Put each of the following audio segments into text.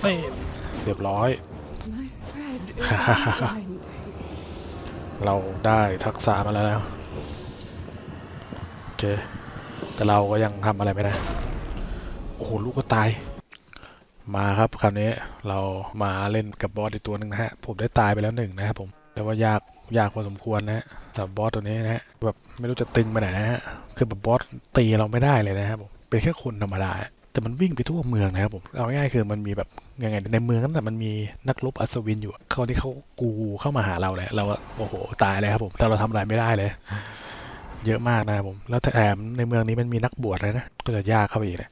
ไม่เรียบร้อย My thread is unwinding. เราได้ทักษะมาแล้วนะโอเค แต่เราก็ยังทำอะไรไม่ได้ โอ้โห ลูกก็ตาย มาครับคราวนี้เรามาเล่นกับบอสอีกตัวหนึ่งนะฮะ ผมได้ตายไปแล้วหนึ่งนะครับผมแต่ว่ายากยากพอสมควรนะฮะสำหรับบอสตัวนี้นะฮะแบบไม่รู้จะตึงไปไหนนะฮะ คือแบบบอสตีเราไม่ได้เลยนะครับผมเป็นแค่คนธรรมดา แต่มันวิ่งไปทั่วเมืองนะครับผมเอาง่ายๆคือมันมีแบบยังไงในเมืองนั้นแต่มันมีนักรบอัศวินอยู่อะเขาที่เขากูเข้ามาหาเราเลยเราโอ้โหตายเลยครับผมแต่เราทำอะไรไม่ได้เลย เยอะมากนะครับผม แล้วแถมในเมืองนี้มันมีนักบวชเลยนะก็จะยากเข้าไปอีกเลย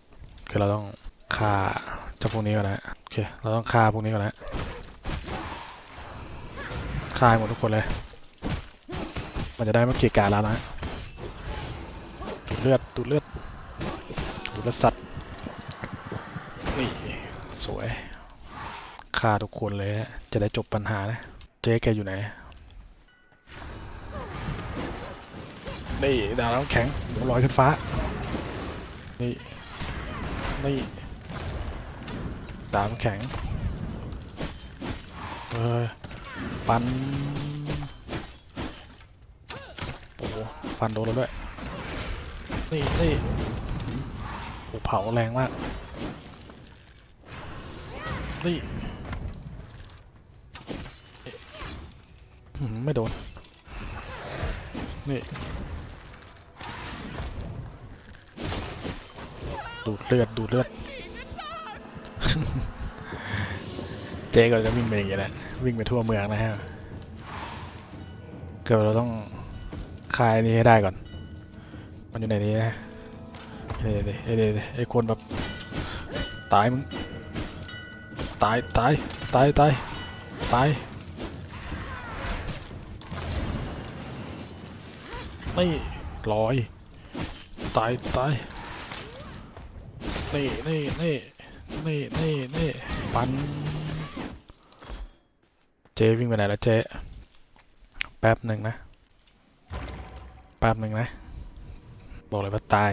คือเราต้องฆ่าเจ้าพวกนี้ก่อนนะโอเคเราต้องฆ่าพวกนี้ก่อนนะฆ่าหมดทุกคนเลย มันจะได้ไม่เกะกะแล้วนะดูดเลือดดูดเลือดดูดเลือดสัตว์ นี่สวยฆ่าทุกคนเลยจะได้จบปัญหานะ เจ๊แกอยู่ไหนนี่ดาวน้ำแข็งหัวลอยขึ้นฟ้า นี่ นี่ดาวน้ำแข็งเฮ้ยปันโอ้โหฟันโดนแล้วด้วย นี่นี่โอ้เผาแรงมาก นี่ไม่โดน นี่ ดูดเลือด ดูดเลือด เจ๊ก็จะวิ่งไปอย่างนี้แหละ วิ่งไปทั่วเมืองนะฮะ เกิดเราต้องคลายนี้ให้ได้ก่อน มันอยู่ในนี้นะเฮ้ยเฮ้ยเฮ้ยไอ้คนแบบ ตายมึง ตายตายตายตายตายนี่ลอย ตายตายนี่นี่นี่นี่นี่นี่ปันเจวิ่งไปไหนแล้วเจแป๊บหนึ่งนะแป๊บหนึ่งนะ บอกเลยว่าตาย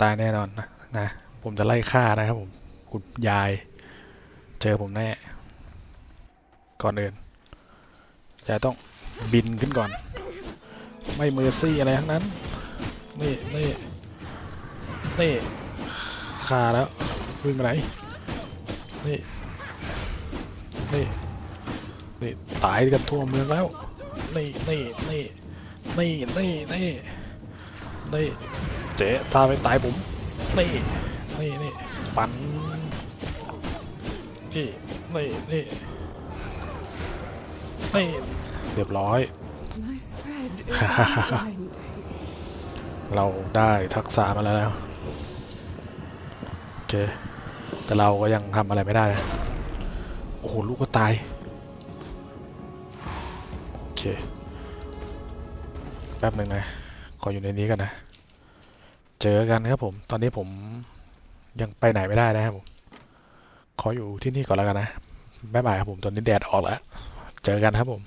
ตายแน่นอนนะนะ ผมจะไล่ฆ่านะครับผม คุณยาย เจอผมแน่ ก่อนอื่นยายต้องบินขึ้นก่อน ไม่เมอร์ซี่อะไรทั้งนั้น นี่นี่นี่ฆ่าแล้ววิ่งไปไหน นี่ นี่ นี่ ตายกันทั่วเมืองแล้ว นี่นี่นี่นี่นี่นี่นี่เจ๊ถ้าไม่ตายผม นี่ นี่นี่ปั่น นี่นี่นี่นี่เรียบร้อย My thread is unwinding. เราได้ทักษะมาแล้วนะโอเค แต่เราก็ยังทำอะไรไม่ได้นะโอ้โห ลูกก็ตาย โอเค แป๊บหนึ่งนะ ขออยู่ในนี้กันนะ เจอกันครับผม ตอนนี้ผมยังไปไหนไม่ได้นะครับผม ขออยู่ที่นี่ก่อนแล้วกันนะบ๊ายบายครับผม ตอนนี้แดดออกแล้ว เจอกันครับผม